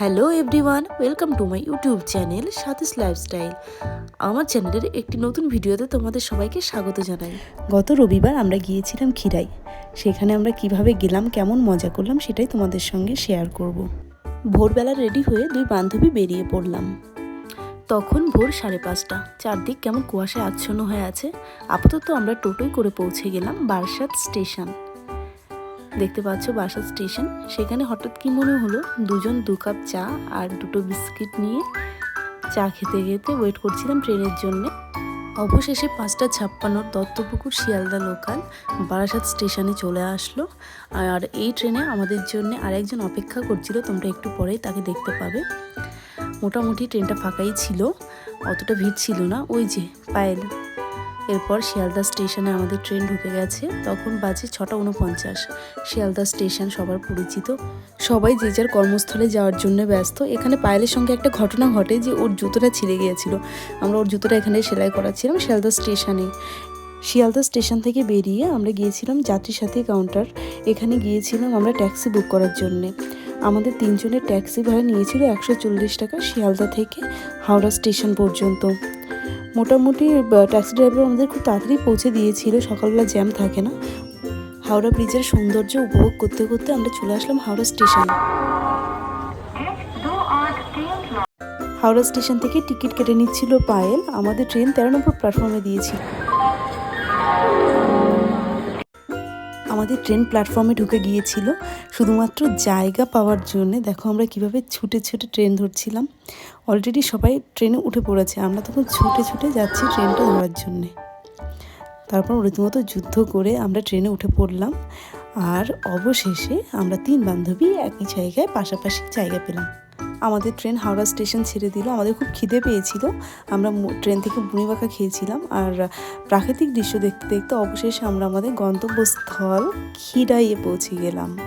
Hello everyone welcome to my YouTube channel Sathi's lifestyle আমার চ্যানেলের একটি নতুন ভিডিওতে তোমাদের সবাইকে স্বাগত জানাই। গত রবিবার আমরা গিয়েছিলাম খিরাই সেখানে আমরা কীভাবে গেলাম, কেমন মজা করলাম সেটাই তোমাদের সঙ্গে শেয়ার করব। ভোরবেলা রেডি হয়ে দুই বান্ধবী বেরিয়ে পড়লাম। তখন ভোর সাড়ে পাঁচটা। চারদিক কেমন কুয়াশায় আচ্ছন্ন হয়ে আছে। আপাতত আমরা টোটোই করে পৌঁছে গেলাম বারাসাত স্টেশন। দেখতে পাচ্ছ বাসার স্টেশন। সেখানে হঠাৎ কি মনে হলো, দুজন দু কাপ চা আর দুটো বিস্কিট নিয়ে চা খেতে খেতে ওয়েট করছিলাম ট্রেনের জন্য। অবশেষে পাঁচটা ছাপ্পান্নর দত্তপুকুর শিয়ালদা লোকাল বারাসাত স্টেশনে চলে আসলো। আর এই ট্রেনে আমাদের জন্য আরেকজন অপেক্ষা করছিল, তোমরা একটু পরেই তাকে দেখতে পাবে। মোটামুটি ট্রেনটা ফাঁকাই ছিল, অতটা ভিড় ছিল না। ওই যে, পায়েল। এরপর শিয়ালদা স্টেশনে আমাদের ট্রেন ঢুকে গেছে। তখন বাজে ছটা উনপঞ্চাশ। শিয়ালদা স্টেশন সবার পরিচিত। সবাই যে যার কর্মস্থলে যাওয়ার জন্য ব্যস্ত। এখানে পায়েলের সঙ্গে একটা ঘটনা ঘটে যে ওর জুতোটা ছিঁড়ে গিয়েছিল। আমরা ওর জুতোটা এখানে সেলাই করাচ্ছিলাম শিয়ালদা স্টেশনে। শিয়ালদা স্টেশন থেকে বেরিয়ে আমরা গিয়েছিলাম যাত্রী সাথী কাউন্টার। এখানে গিয়েছিলাম আমরা ট্যাক্সি বুক করার জন্যে। আমাদের তিনজনের ট্যাক্সি ভাড়া নিয়েছিল একশো চল্লিশ টাকা শিয়ালদা থেকে হাওড়া স্টেশন পর্যন্ত। মোটামুটি ট্যাক্সি ড্রাইভার আমাদের খুব তাড়াতাড়ি পৌঁছে দিয়েছিল। সকালবেলা জ্যাম থাকে না। হাওড়া ব্রিজের সৌন্দর্য উপভোগ করতে করতে আমরা চলে আসলাম হাওড়া স্টেশন হাওড়া স্টেশন থেকে টিকিট কেটে নিচ্ছিল পায়েল। আমাদের ট্রেন তেরো নম্বর প্ল্যাটফর্মে দিয়েছিল। আমাদের ট্রেন প্ল্যাটফর্মে ঢুকে গিয়েছিল। শুধুমাত্র জায়গা পাওয়ার জন্য দেখো আমরা কীভাবে ছুটে ছুটে ট্রেন ধরছিলাম। অলরেডি সবাই ট্রেনে উঠে পড়েছে, আমরা তখন ছুটে ছুটে যাচ্ছি ট্রেনটা ধরার জন্যে। তারপর রীতিমতো যুদ্ধ করে আমরা ট্রেনে উঠে পড়লাম। আর অবশেষে আমরা তিন বান্ধবী একই জায়গায় পাশাপাশি জায়গা পেলাম। আমাদের ট্রেন হাওড়া স্টেশন ছেড়ে দিল। আমাদের খুব খিদে পেয়েছিল। আমরা ট্রেন থেকে বুড়িবাঁকা খেয়েছিলাম। আর প্রাকৃতিক দৃশ্য দেখতে দেখতে অবশেষে আমরা আমাদের গন্তব্যস্থল খিরাইয়ে পৌঁছে গেলাম।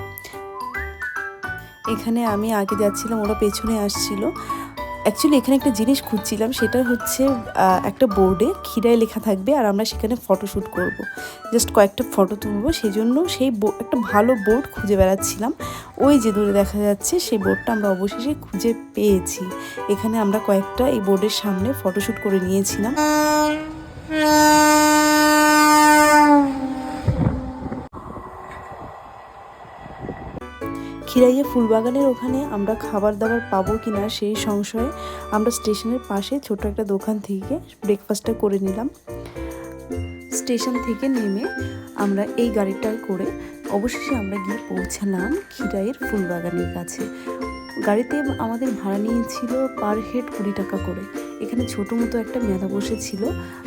এখানে আমি আগে যাচ্ছিলাম, ওরা পেছনে আসছিল। অ্যাকচুয়ালি এখানে একটা জিনিস খুঁজছিলাম, সেটা হচ্ছে একটা বোর্ডে খিরায় লেখা থাকবে আর আমরা সেখানে ফটোশ্যুট করব। জাস্ট কয়েকটা ফটো তুলবো সেই জন্য সেই একটা ভালো বোর্ড খুঁজে বেড়াচ্ছিলাম। ওই যে দূরে দেখা যাচ্ছে, সেই বোর্ডটা আমরা অবশেষে খুঁজে পেয়েছি। এখানে আমরা কয়েকটা এই বোর্ডের সামনে ফটোশ্যুট করে নিয়েছিলাম। খিরাইয়ে ফুলবাগানের ওখানে আমরা খাবার দাবার পাবো কি না সেই সংশয়ে আমরা স্টেশনের পাশে ছোট একটা দোকান থেকে ব্রেকফাস্টটা করে নিলাম। স্টেশন থেকে নেমে আমরা এই গাড়িটায় করে অবশেষে আমরা গিয়ে পৌঁছালাম খিরাইয়ের ফুলবাগানের কাছে। গাড়িতে আমাদের ভাড়া নিয়েছিল পার হেড কুড়ি টাকা করে। এখানে ছোটো মতো একটা মেলা বসেছিল।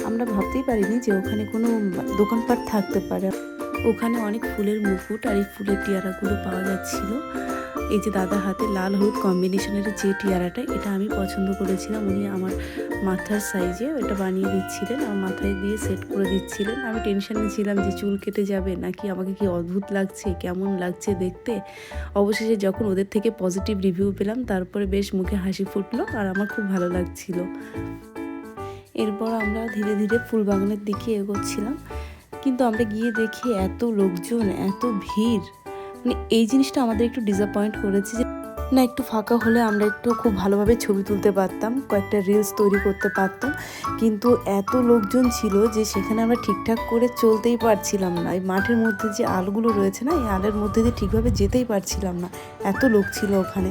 আমরা ভাবতেই পারিনি যে ওখানে কোনো দোকানপাট থাকতে পারে। ওখানে অনেক ফুলের মুকুট আর এই ফুলের টিয়ারাগুলো পাওয়া যাচ্ছিল। এই যে দাদা হাতে লাল হলুদ কম্বিনেশনের যে টিয়ারাটা, এটা আমি পছন্দ করেছিলাম। উনি আমার মাথার সাইজে এটা বানিয়ে দিচ্ছিলেন, আমার মাথায় দিয়ে সেট করে দিচ্ছিলেন। আমি টেনশনে ছিলাম যে চুল কেটে যাবে নাকি, আমাকে কি অদ্ভুত লাগছে, কেমন লাগছে দেখতে। অবশেষে যখন ওদের থেকে পজিটিভ রিভিউ পেলাম, তারপরে বেশ মুখে হাসি ফুটলো আর আমার খুব ভালো লাগছিল। এরপর আমরা ধীরে ধীরে ফুল বাগানের দিকে এগোচ্ছিলাম। কিন্তু আমরা গিয়ে দেখি এত লোকজন, এত ভিড়। মানে এই জিনিসটা আমাদের একটু ডিসঅ্যাপয়েন্ট করেছে যে না, একটু ফাঁকা হলে আমরা একটু খুব ভালোভাবে ছবি তুলতে পারতাম, কয়েকটা রিলস তৈরি করতে পারতাম। কিন্তু এত লোকজন ছিল যে সেখানে আমরা ঠিকঠাক করে চলতেই পারছিলাম না। এই মাঠের মধ্যে যে আলগুলো রয়েছে না, এই আলের মধ্যে দিয়ে ঠিকভাবে যেতেই পারছিলাম না। এত লোক ছিল ওখানে।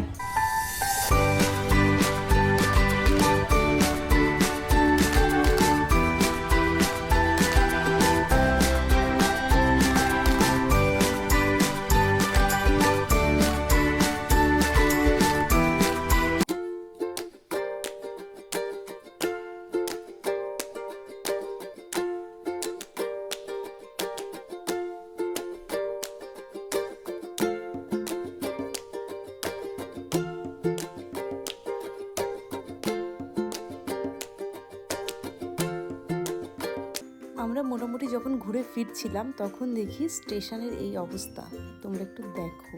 আমরা মোটামুটি যখন ঘুরে ফিরছিলাম, তখন দেখি স্টেশনের এই অবস্থা। তোমরা একটু দেখো।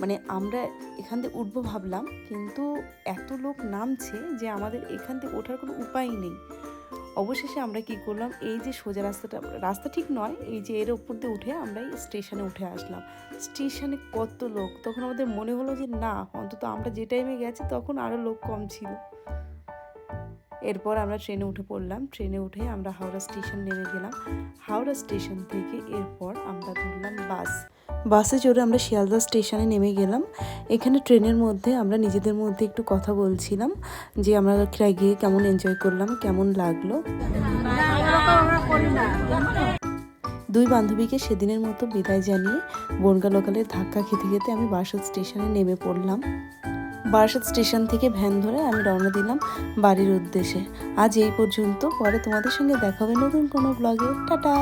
মানে আমরা এখান থেকে উঠবো ভাবলাম, কিন্তু এত লোক নামছে যে আমাদের এখান থেকে ওঠার কোনো উপায় নেই। অবশেষে আমরা কি করলাম, এই যে সোজা রাস্তাটা, রাস্তা ঠিক নয়, এই যে এর ওপর দিয়ে উঠে আমরা এই স্টেশনে উঠে আসলাম। স্টেশনে কত লোক? তখন আমাদের মনে হলো যে না, অন্তত আমরা যে টাইমে গেছি তখন আরও লোক কম ছিল। এরপর আমরা ট্রেনে উঠে পড়লাম। ট্রেনে উঠে আমরা হাওড়া স্টেশন নেমে গেলাম। হাওড়া স্টেশন থেকে এরপর আমরা ধরলাম বাস। বাসে চড়ে আমরা শিয়ালদা স্টেশনে নেমে গেলাম। এখানে ট্রেনের মধ্যে আমরা নিজেদের মধ্যে একটু কথা বলছিলাম যে আমরা গিয়ে কেমন এনজয় করলাম, কেমন লাগল। দুই বান্ধবীকে সেদিনের মতো বিদায় জানিয়ে বনগা লোকালের ধাক্কা খেতে খেতে আমি বারাসাত স্টেশনে নেমে পড়লাম। বারাসাত স্টেশন থেকে ভ্যান ধরে আমি রওনা দিলাম বাড়ির উদ্দেশ্যে। আজ এই পর্যন্ত। পরে তোমাদের সঙ্গে দেখা হবে নতুন কোনো ব্লগে টাটা!